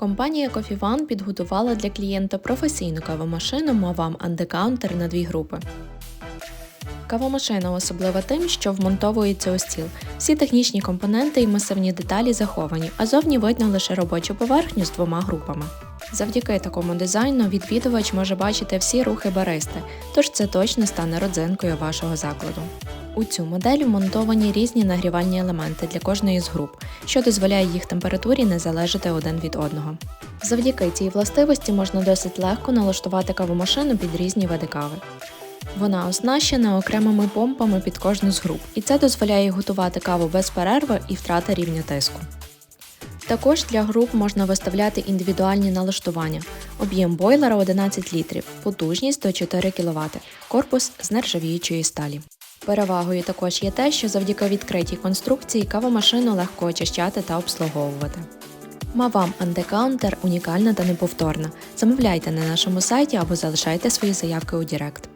Компанія Coffee One підготувала для клієнта професійну кавомашину Mavam Undecоunter на дві групи. Кавомашина особлива тим, що вмонтовується у стіл. Всі технічні компоненти і масивні деталі заховані, а зовні видно лише робочу поверхню з двома групами. Завдяки такому дизайну відвідувач може бачити всі рухи баристи, тож це точно стане родзинкою вашого закладу. У цю модель вмонтовані різні нагрівальні елементи для кожної з груп, що дозволяє їх температурі не залежати один від одного. Завдяки цій властивості можна досить легко налаштувати кавомашину під різні види кави. Вона оснащена окремими помпами під кожну з груп, і це дозволяє готувати каву без перерви і втрати рівня тиску. Також для груп можна виставляти індивідуальні налаштування. Об'єм бойлера 11 літрів, потужність до 4 кВт, корпус з нержавіючої сталі. Перевагою також є те, що завдяки відкритій конструкції кавомашину легко очищати та обслуговувати. Мавам Андекаунтер унікальна та неповторна. Замовляйте на нашому сайті або залишайте свої заявки у Директ.